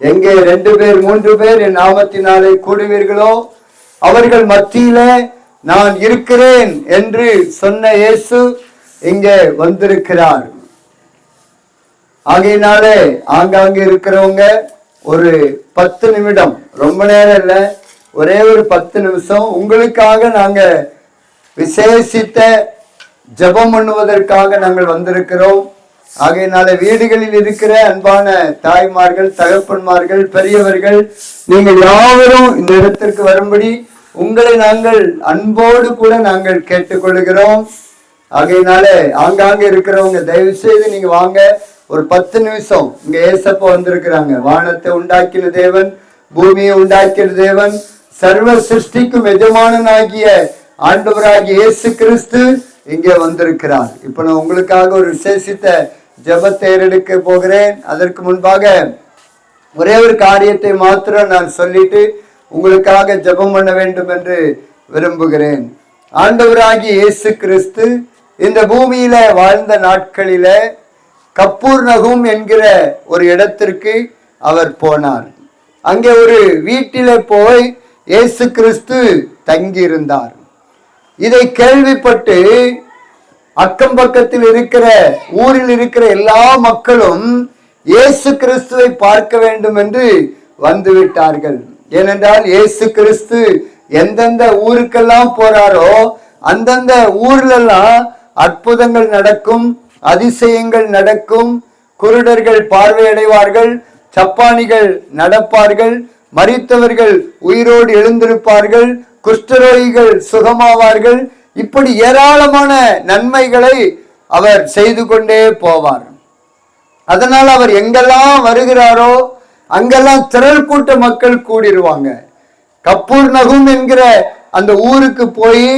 எங்கே ரெண்டு பேர் மூன்று பேர் என் நாமத்தினாலே கூடுவீர்களோ? அவர்கள் மத்தியில நான் இருக்கிறேன் என்று சொன்ன இயேசு இங்கே வந்திருக்கிறார். ஆகையினாலே ஆங்காங்கே இருக்கிறவங்க ஒரு பத்து நிமிடம் ரொம்ப நேரம் இல்லை ஒரே ஒரு பத்து நிமிஷம் உங்களுக்காக நாங்க விசேஷித்த ஜெபம் பண்ணுவதற்காக நாங்கள் வந்திருக்கிறோம். ஆகையினால வீடுகளில் இருக்கிற அன்பான தாய்மார்கள் தகப்பன்மார்கள் பெரியவர்கள் நீங்கள் யாவரும் இந்த இடத்திற்கு வரும்படி உங்களை நாங்கள் அன்போடு கூட நாங்கள் கேட்டுக்கொள்கிறோம் ஆகையினால ஆங்காங்க இருக்கிறவங்க தயவு செய்து நீங்க வாங்க. ஒரு பத்து நிமிஷம் இங்க ஏசப்ப வந்திருக்கிறாங்க. வானத்தை உண்டாக்கின தேவன் பூமியை உண்டாக்கின தேவன் சர்வ சிருஷ்டிக்கும் எஜமானனாகிய ஆண்டவராகிய இயேசு கிறிஸ்து இங்கே வந்திருக்கிறார். இப்ப நான் உங்களுக்காக ஒரு விசேஷித்த ஜெபத்தை ஏறெடுக்க போகிறேன். அதற்கு முன்பாக ஒரே ஒரு காரியத்தை மாத்திரம் நான் சொல்லிட்டு உங்களுக்காக ஜெபம் பண்ண வேண்டும் என்று விரும்புகிறேன். ஆண்டவராகி இயேசு கிறிஸ்து இந்த பூமியில வாழ்ந்த நாட்களில கப்பூர் நகும் என்கிற ஒரு இடத்திற்கு அவர் போனார். அங்கே ஒரு வீட்டில போய் இயேசு கிறிஸ்து தங்கியிருந்தார். இதை கேள்விப்பட்டு அக்கம் பக்கத்தில் இருக்கிற ஊரில் இருக்கிற எல்லா மக்களும் இயேசு கிறிஸ்துவை பார்க்க வேண்டும் என்று வந்துவிட்டார்கள். ஏனென்றால் இயேசு கிறிஸ்து எந்தெந்த ஊருக்கெல்லாம் போறாரோ அந்தந்த ஊர்லெல்லாம் அற்புதங்கள் நடக்கும் அதிசயங்கள் நடக்கும் குருடர்கள் பார்வையடைவார்கள் சப்பானிகள் நடப்பார்கள் மறித்தவர்கள் உயிரோடு எழுந்திருப்பார்கள் குஷ்டரோகிகள் சுகமாவார்கள் இப்படி ஏராளமான நன்மைகளை அவர் செய்து கொண்டே போவார். அதனால் அவர் எங்கெல்லாம் வருகிறாரோ அங்கெல்லாம் திரள் கூட்ட மக்கள் கூடிடுவாங்க கப்பூர் நகும் என்கிற அந்த ஊருக்கு போய்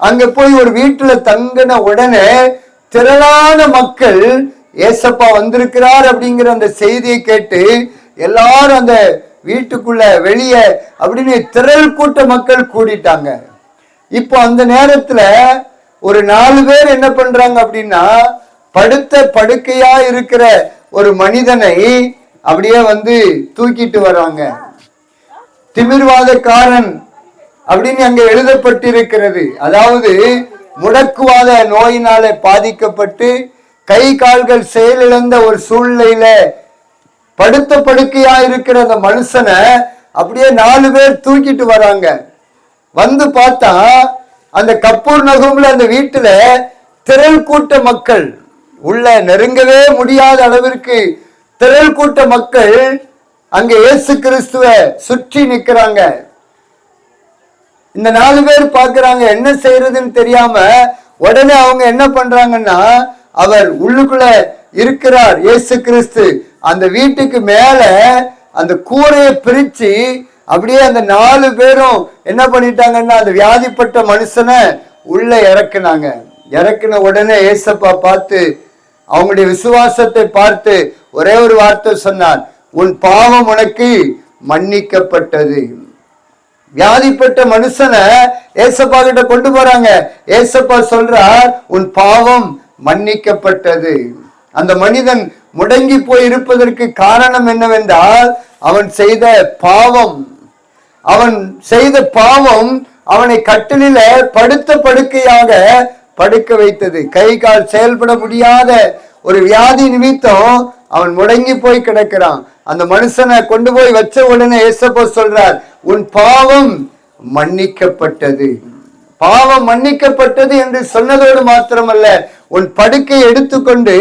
அங்க போய் ஒரு வீட்டுல தங்கின உடனே திரளான மக்கள் ஏசப்பா வந்திருக்கிறார் அப்படிங்கிற அந்த செய்தியை கேட்டு எல்லாரும் அந்த வீட்டுக்குள்ள வெளியே அப்படின்னு திரள் கூட்ட மக்கள் கூடிட்டாங்க. இப்போ அந்த நேரத்துல ஒரு நாலு பேர் என்ன பண்றாங்க அப்படின்னா படுத்த படுக்கையா இருக்கிற ஒரு மனிதனை அப்படியே வந்து தூக்கிட்டு வராங்க. திமிர்வாதக்காரன் அப்படின்னு அங்க எழுதப்பட்டிருக்கிறது. அதாவது முடக்குவாத நோயினால பாதிக்கப்பட்டு கை கால்கள் செயலிழந்த ஒரு சூழ்நிலையில படுத்த படுக்கையா இருக்கிற அந்த மனுஷனை அப்படியே நாலு பேர் தூக்கிட்டு வராங்க. வந்து பார்த்தா அந்த கப்பூர் நகம்ல அந்த வீட்டுல திரள் கூட்ட மக்கள். உள்ள நெருங்கவே முடியாத அளவிற்கு திரள் கூட்ட மக்கள் அங்க இயேசு கிறிஸ்துவ சுற்றி நிக்கிறாங்க. இந்த நாலு பேர் பார்க்கறாங்க என்ன செய்யறதுன்னு தெரியாம உடனே அவங்க என்ன பண்றாங்கன்னா அவர் உள்ளுக்குள்ள இருக்கிறார் இயேசு கிறிஸ்து. அந்த வீட்டுக்கு மேல அந்த கூரையை பிரிச்சு அப்படியே அந்த நாலு பேரும் என்ன பண்ணிட்டாங்கன்னா அந்த வியாதிப்பட்ட மனுஷனை உள்ள இறக்குனாங்க. இறக்குன உடனே ஏசப்பா பார்த்து அவங்களுடைய விசுவாசத்தை பார்த்து ஒரே ஒரு வார்த்தை சொன்னார் உன் பாவம் உனக்கு மன்னிக்கப்பட்டது. வியாதிப்பட்ட மனுஷனை ஏசப்பா கிட்ட கொண்டு போறாங்க. ஏசப்பா சொல்றார் உன் பாவம் மன்னிக்கப்பட்டது. அந்த மனிதன் முடங்கி போய் இருப்பதற்கு காரணம் என்னவென்றால் அவன் செய்த பாவம். அவன் செய்த பாவம் அவனை கட்டிலில படுத்த படுக்கையாக படுக்க வைத்தது. கை கால் செயல்பட முடியாத ஒரு வியாதி நிமித்தம் அவன் முடங்கி போய் கிடக்கிறான். அந்த மனுஷனை கொண்டு போய் வச்ச உடனே ஏசப்போ சொல்றார் உன் பாவம் மன்னிக்கப்பட்டது. பாவம் மன்னிக்கப்பட்டது என்று சொன்னதோடு மாத்திரமல்ல உன் படுக்கை எடுத்துக்கொண்டு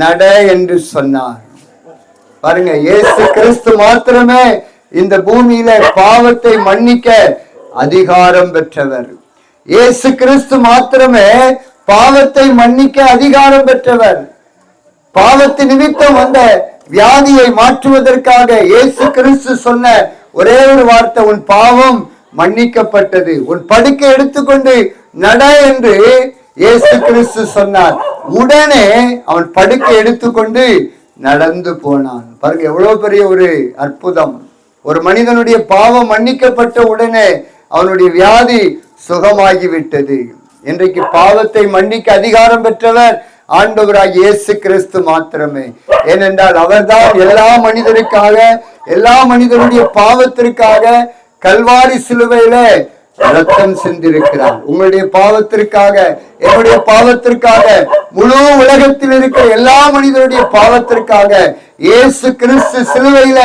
நட என்று சொன்னார். பாருங்க இயேசு கிறிஸ்து மாத்திரமே இந்த பூமியில பாவத்தை மன்னிக்க அதிகாரம் பெற்றவர். இயேசு கிறிஸ்து மாத்திரமே பாவத்தை மன்னிக்க அதிகாரம் பெற்றவர். பாவத்து நிமித்தம் வந்த வியாதியை மாற்றுவதற்காக இயேசு கிறிஸ்து சொன்ன ஒரே ஒரு வார்த்தை உன் பாவம் மன்னிக்கப்பட்டது. உன் படுக்கை எடுத்துக்கொண்டு நட என்று இயேசு கிறிஸ்து சொன்னார். உடனே அவன் படுக்கை எடுத்துக்கொண்டு நடந்து போனான். பாருங்க எவ்வளவு பெரிய ஒரு அற்புதம். ஒரு மனிதனுடைய பாவம் மன்னிக்கப்பட்ட உடனே அவனுடைய வியாதி சுகமாகி விட்டது இன்றைக்கு பாவத்தை மன்னிக்க அதிகாரம் பெற்றவர் ஆண்டவராக இயேசு கிறிஸ்து மாத்திரமே. ஏனென்றால் அவர்தான் எல்லா மனிதருக்காக எல்லா மனிதனுடைய பாவத்திற்காக கல்வாரி சிலுவையில ரத்தம் சிந்திருக்கிறார் உங்களுடைய பாவத்திற்காக என்னுடைய பாவத்திற்காக முழு உலகத்தில் இருக்கிற எல்லா மனிதருடைய பாவத்திற்காக இயேசு கிறிஸ்து சிலுவையில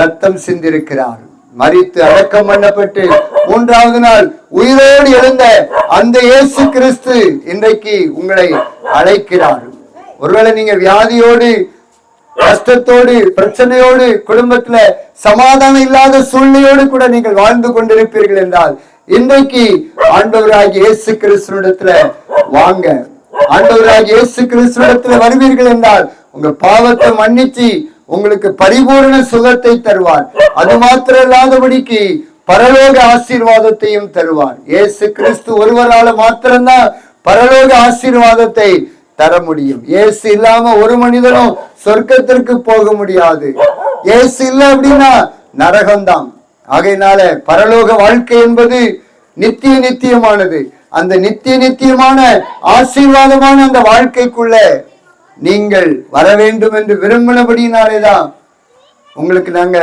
ரத்தம் சிந்திருக்கிறார் மறித்து அடக்கம் பண்ணப்பட்டு மூன்றாவது நாள் உயிரோடு எழுந்த அந்த இயேசு கிறிஸ்து இன்றைக்கு உங்களை அழைக்கிறார். ஒருவேளை நீங்க வியாதியோடு கஷ்டத்தோடு பிரச்சனையோடு குடும்பத்துல சமாதானம் இல்லாத சூழ்நிலையோடு கூட நீங்கள் வாழ்ந்து கொண்டிருப்பீர்கள் என்றால் இன்றைக்கு ஆண்டவராக இயேசு கிறிஸ்துவிடத்துல வாங்க. ஆண்டவராக இயேசு கிறிஸ்துவிடத்துல வருவீர்கள் என்றால் உங்க பாவத்தை மன்னிச்சு உங்களுக்கு பரிபூரண சுகத்தை தருவார். அது மாத்திரம் இல்லாதபடிக்கு பரலோக ஆசீர்வாதத்தையும் தருவார். இயேசு கிறிஸ்து ஒருவரால மாத்திரம்தான் பரலோக ஆசீர்வாதத்தை தர முடியும். ஏசு இல்லாம ஒரு மனிதனும் சொர்க்கத்திற்கு போக முடியாது. ஏசு இல்லை அப்படின்னா நரகம்தான். ஆகையினால பரலோக வாழ்க்கை என்பது நித்திய நித்தியமானது. அந்த நித்திய நித்தியமான ஆசீர்வாதமான அந்த வாழ்க்கைக்குள்ள நீங்கள் வர வேண்டும் என்று விரும்பினபடினாலேதான் உங்களுக்கு நாங்க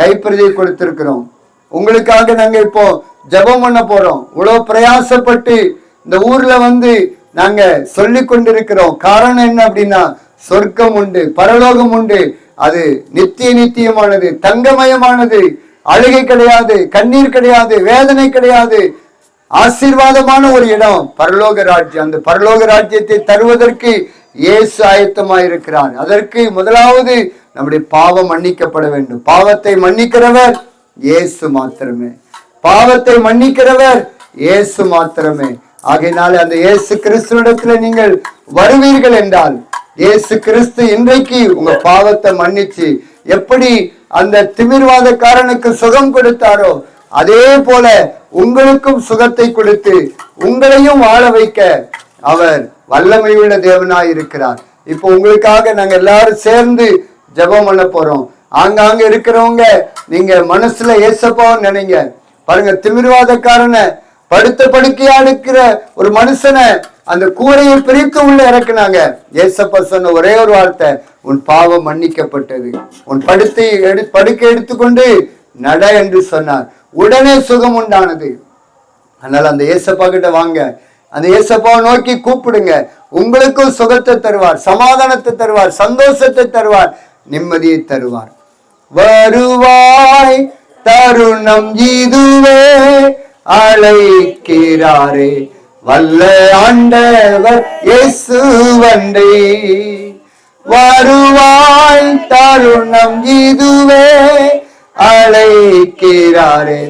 கைப்பிரதியை கொடுத்திருக்கிறோம். உங்களுக்காக நாங்க இப்போ ஜெபம் பண்ண போறோம். இவ்வளவு பிரயாசப்பட்டு இந்த ஊர்ல வந்து நாங்க சொல்லி கொண்டிருக்கிறோம். காரணம் என்ன அப்படின்னா சொர்க்கம் உண்டு பரலோகம் உண்டு. அது நித்திய நித்தியமானது தங்கமயமானது. அழுகை கிடையாது கண்ணீர் கிடையாது வேதனை கிடையாது. ஆசீர்வாதமான ஒரு இடம் பரலோக ராஜ்யம். அந்த பரலோக ராஜ்யத்தை தருவதற்கு இயேசு ஆயத்தமாயிருக்கிறார் அதற்கு முதலாவது நம்முடைய பாவம் மன்னிக்கப்பட வேண்டும். பாவத்தை மன்னிக்கிறவர் இயேசு மாத்திரமே. பாவத்தை மன்னிக்கிறவர் இயேசு மாத்திரமே. ஆகையினால அந்த இயேசு கிறிஸ்துவிடத்துல நீங்கள் வருவீர்கள் என்றால் இயேசு கிறிஸ்து இன்றைக்கு உங்க பாவத்தை மன்னிச்சு எப்படி அந்த திமிர்வாதக்காரனுக்கு சுகம் கொடுத்தாரோ அதே போல உங்களுக்கும் சுகத்தை கொடுத்து உங்களையும் வாழ வைக்க அவர் வல்லமையுள்ள தேவனாய் இருக்கிறார். இப்போ உங்களுக்காக நாங்க எல்லாரும் சேர்ந்து ஜெபம் பண்ண போறோம். ஆங்காங்க இருக்கிறவங்க நீங்க மனசுல ஏசப்பாவும் நினைங்க. பாருங்க திமிர்வாதக்காரனை படுத்த படுக்கையா இருக்கிற ஒரு மனுஷனை அந்த கூரையை பிரித்து உள்ள இறக்குனாங்க. ஏசப்பா சொன்ன ஒரே ஒரு வார்த்தை உன் பாவம் மன்னிக்கப்பட்டது. உன் படுத்தை எடு படுக்கை எடுத்துக்கொண்டு நட என்று சொன்னார். உடனே சுகம் உண்டானது. அதனால அந்த ஏசப்பா கிட்ட வாங்க. அந்த ஏசப்பாவை நோக்கி கூப்பிடுங்க. உங்களுக்கும் சுகத்தை தருவார் சமாதானத்தை தருவார் சந்தோஷத்தை தருவார் நிம்மதியை தருவார். வருவாய் தருணம் இதுவே அழைக்கிறாரே வல்ல ஆண்டவர் இயேசு வண்டே வருவாய் தருணம் இதுவே அழைக்கிறாரே.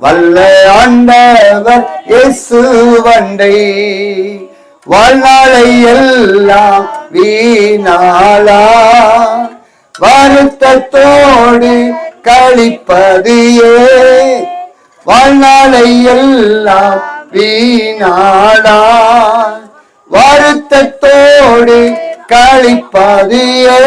வல்ல ஆண்டவர் இயேசு வண்டை வாழ்நாளை எல்லாம் வீணாளா. வருத்தத்தோடு கழிப்பது ஏன்? வாழ்நாளை எல்லாம் வீணாடா வருத்தத்தோடு கழிப்பதையே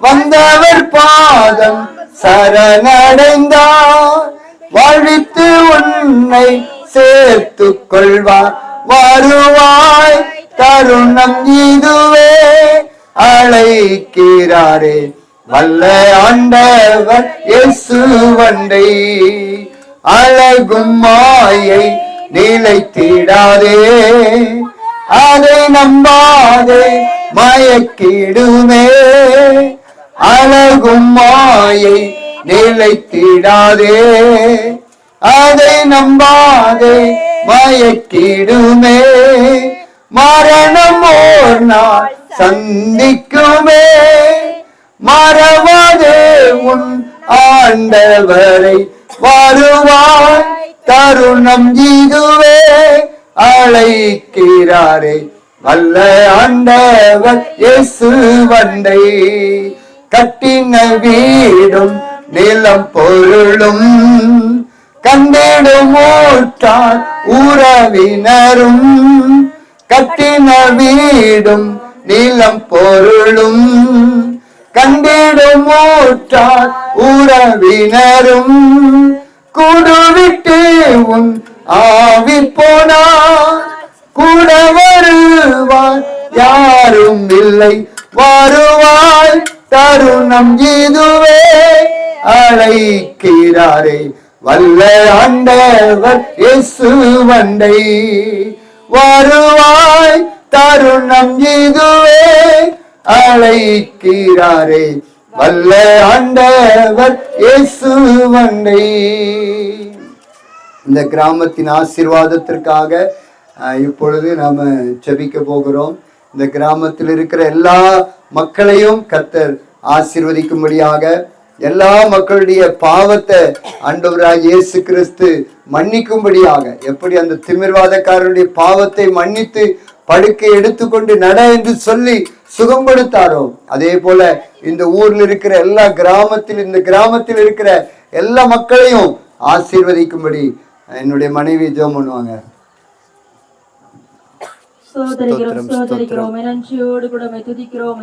வந்தவர் பாதம் சரணடைந்தார். வழித்து உன்னை சேர்த்து கொள்வார். வருவாய் தருணம் இதுவே. அழைக்கிறாரே வல்ல ஆண்டவர் இயேசு வண்டை அழகும் மாயை நிலைத்திடாதே அதை நம்பாதே மயக்கிடுமே. அழகும் மாயை நிலைத்திடாதே அதை நம்பாதே மயக்கிடுமே. மரணம் ஓர் நாள் சந்திக்குமே. மறவாதே உன் ஆண்டவரை வருவாய். தருணம் இதுவே அழைக்கிறாரே. வல்ல ஆண்டவர் இயேசு வண்டை கட்டின வீடும் நிலம் பொருளும் கண்டிடும் ஊற்றார் உறவினரும். கட்டின வீடும் நிலம் பொருளும் கண்டிடும் ஊற்றார் உறவினரும். கூடுவிட்டு உன் ஆவி போனார் கூட வருவார் யாரும் இல்லை வருவாய். தருணம் இதுவே அழைக்கிறாரே. வல்ல ஆண்டவர் இயேசு வண்டை. வருவாய் தருணம் இதுவே அழைக்கிறாரே. வல்ல ஆண்டவர் இயேசு வண்டை இந்த கிராமத்தின் ஆசீர்வாதத்திற்காக இப்பொழுது நாம செபிக்க போகிறோம். இந்த கிராமத்தில் இருக்கிற எல்லா மக்களையும் கத்தர் ஆசீர்வதிக்கும்படியாக எல்லா மக்களுடைய பாவத்தை ஆண்டவராக இயேசு கிறிஸ்து மன்னிக்கும்படியாக எப்படி அந்த திமிர்வாதக்காரருடைய பாவத்தை மன்னித்து படுக்கை எடுத்துக்கொண்டு நட என்று சொல்லி சுகம்படுத்தாரோ அதே போல இந்த ஊர்ல இருக்கிற எல்லா கிராமத்தில் இந்த கிராமத்தில் இருக்கிற எல்லா மக்களையும் ஆசீர்வதிக்கும்படி என்னுடைய மனைவி ஜெபம் பண்ணுவாங்க. ஸ்தோத்திரிக்கிறோம் ஸ்தோத்திரிக்கிறோம் நன்றியோடு கூட துதிக்கிறோம்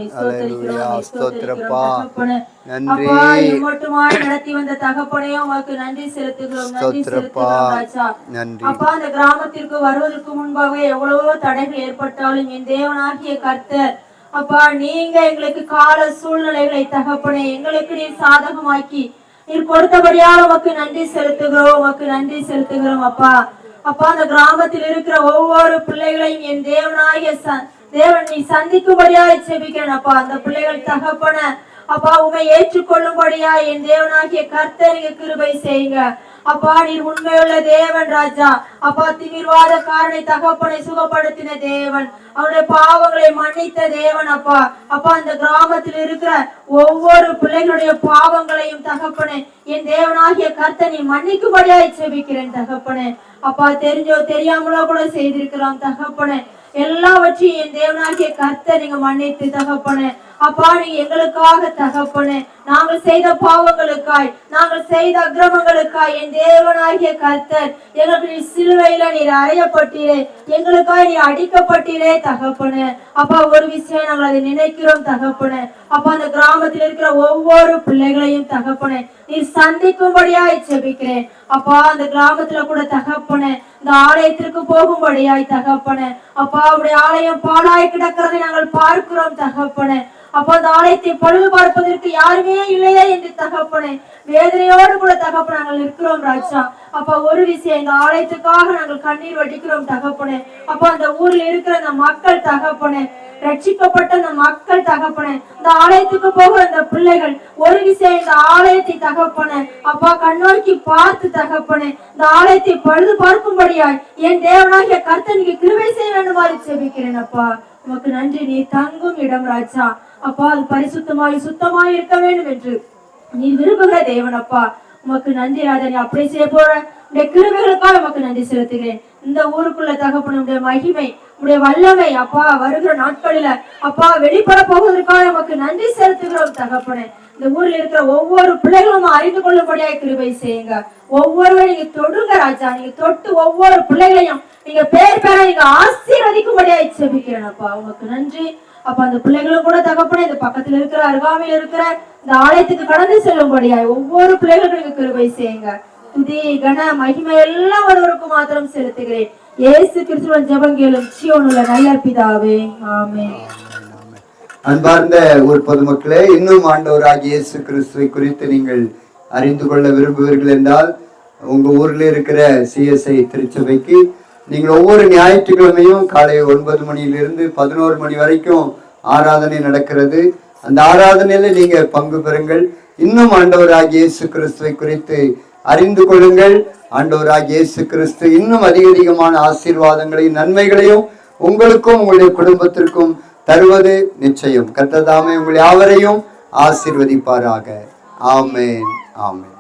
நன்றி. அப்பா இம்மட்டுமாய் நடத்தி வந்த தகப்பனையும் நன்றி செலுத்துகிறோம் நன்றி ஸ்தோத்திரப்பா. செலுத்துகிறோம் அப்பா அந்த கிராமத்திற்கு வருவதற்கு முன்பாகவே எவ்வளவோ தடைகள் ஏற்பட்டாலும் என் தேவனாகிய கர்த்தர் அப்பா நீங்க எங்களுக்கு கால சூழ்நிலைகளை தகப்பனே எங்களுக்கு நீ சாதகமாக்கி நீ கொடுத்தபடியால் உமக்கு நன்றி செலுத்துகிறோம் உமக்கு நன்றி செலுத்துகிறோம் அப்பா. அப்பா அந்த கிராமத்தில் இருக்கிற ஒவ்வொரு பிள்ளைகளையும் என் தேவனாகிய தேவன் நீ சந்திக்கும்படியாக செபிக்கிறேன் அப்பா. அந்த பிள்ளைகள் தகப்பன அப்பா உமை ஏற்றுக்கொள்ளும்படியா என் தேவனாகிய கர்த்தருக்கு கிருபை செய்யுங்க. அப்பா நீர் உண்மையுள்ள தேவன் ராஜா. அப்பா திமிர்வாத காரனை தகப்பனை சுகப்படுத்தின தேவன். அவனுடைய பாவங்களை மன்னித்த தேவன் அப்பா. அப்பா அந்த கிராமத்தில் இருக்கிற ஒவ்வொரு பிள்ளைகளுடைய பாவங்களையும் தகப்பனே என் தேவனாகிய கர்த்தனை மன்னிக்கும்படியாய் செபிக்கிறேன் தகப்பனே. அப்பா தெரிஞ்சோ தெரியாமலோ கூட செய்திருக்கிறான் தகப்பனே. எல்லாவற்றையும் என் தேவனாகிய கர்த்த நீங்க மன்னித்து தகப்பனே. அப்பா நீ எங்களுக்காக தகப்பனே நாங்கள் செய்த பாவங்களுக்காய் நாங்கள் செய்த அக்கிரமங்களுக்காய் என் தேவனாகிய கர்த்தர் எங்களுக்கு நீ சிலுவையில நீர் அறையப்பட்டீரே எங்களுக்காய் நீ அடிக்கப்பட்டீரே தகப்பனே. அப்பா ஒரு விஷயம் நாங்கள் அதை நினைக்கிறோம் தகப்பனே. அப்பா அந்த கிராமத்தில் இருக்கிற ஒவ்வொரு பிள்ளைகளையும் தகப்பனே நீ சந்திக்கும்படியாய் செபிக்கிறேன் அப்பா அந்த கிராமத்துல கூட தகப்பனே இந்த ஆலயத்திற்கு போகும்படியாய் தகப்பனே அப்பா அவருடைய ஆலயம் பாலாய் கிடக்கிறதை நாங்கள் பார்க்கிறோம் தகப்பனே. அப்பா அந்த ஆலயத்தை பழுது பார்ப்பதற்கு யாருமே இல்லையா என்று தகப்பனே வேதனையோடு கூட தகப்பன நாங்கள் இருக்கிறோம் ராஜா. அப்பா ஒரு விஷயம் இந்த ஆலயத்துக்காக நாங்கள் கண்ணீர் வடிக்கிறோம் தகப்பனே. அப்பா அந்த ஊர்ல இருக்கிற அந்த மக்கள் தகப்பனே ரட்சிக்கப்பட்ட அந்த மக்கள் தகப்பனே இந்த ஆலயத்துக்கு போகிற அந்த பிள்ளைகள் ஒரு விஷயம் இந்த ஆலயத்தை தகப்பனே அப்பா கண்ணோக்கி பார்த்து தகப்பனே இந்த ஆலயத்தை பழுது பார்க்கும்படியாய் என் தேவனாகிய கர்த்தனுக்கு கிருவை செய்ய வேண்டுமாறு செபிக்கிறேன் அப்பா. உமக்கு நன்றி நீ தங்கும் இடம் ராஜா. அப்பா அது பரிசுத்தமாய் சுத்தமாய் இருக்க வேண்டும் என்று நீ விரும்புகிற தேவனப்பா. உமக்கு நன்றி ராஜா அப்படி செய்ய போற உடைய கிருபைகளுக்காக உமக்கு நன்றி செலுத்துகிறேன். இந்த ஊருக்குள்ள தகப்பனுடைய மகிமை உடைய வல்லமை அப்பா வருகிற நாட்களில அப்பா வெளிப்பட போவதற்காக உமக்கு நன்றி செலுத்துகிறோம் தகப்பனே. இந்த ஊர்ல இருக்கிற ஒவ்வொரு பிள்ளைகளும் அறிந்து கொள்ளும்படியாக கிருபை செய்யுங்க. ஒவ்வொருவரும் நீங்க தொடுங்க ராஜா. நீங்க தொட்டு ஒவ்வொரு பிள்ளைகளையும் நீங்க பேர் பேர நீங்க ஆசீர்வதிக்கும்படியாக செபிக்கிறேன் அப்பா. உமக்கு நன்றி. அப்ப அந்த பிள்ளைகளும் கூட தகப்பன இந்த பக்கத்துல இருக்கிற அருகாமையில் இருக்கிற இந்த ஆலயத்துக்கு கடந்து செல்லும்படியாய் ஒவ்வொரு பிள்ளைகளுக்கு கிருபை செய்யுங்க. துதி கன மகிமை எல்லாம் ஒருவருக்கு மாத்திரம் செலுத்துகிறேன். இயேசு கிறிஸ்துவன் ஜெபங்கேளும் சியோனுள்ள நல்ல பிதாவே ஆமே அன்பார்ந்த ஊர் பொதுமக்களே இன்னும் ஆண்டவராகிய இயேசு கிறிஸ்துவை குறித்து நீங்கள் அறிந்து கொள்ள விரும்புவீர்கள் என்றால் உங்க ஊர்ல இருக்கிற சிஎஸ்ஐ திருச்சபைக்கு நீங்கள் ஒவ்வொரு ஞாயிற்றுக்கிழமையும் காலை ஒன்பது மணியிலிருந்து பதினோரு மணி வரைக்கும் ஆராதனை நடக்கிறது. அந்த ஆராதனையில நீங்க பங்கு பெறுங்கள். இன்னும் ஆண்டவராகிய இயேசு கிறிஸ்துவை குறித்து அறிந்து கொள்ளுங்கள். ஆண்டவராகிய இயேசு கிறிஸ்து இன்னும் அதிக அதிகமான ஆசீர்வாதங்களையும் நன்மைகளையும் உங்களுக்கும் உங்களுடைய குடும்பத்திற்கும் தருவது நிச்சயம். கத்ததாமே உங்கள் யாவரையும் ஆசீர்வதிப்பாராக. ஆமேன் ஆமேன்.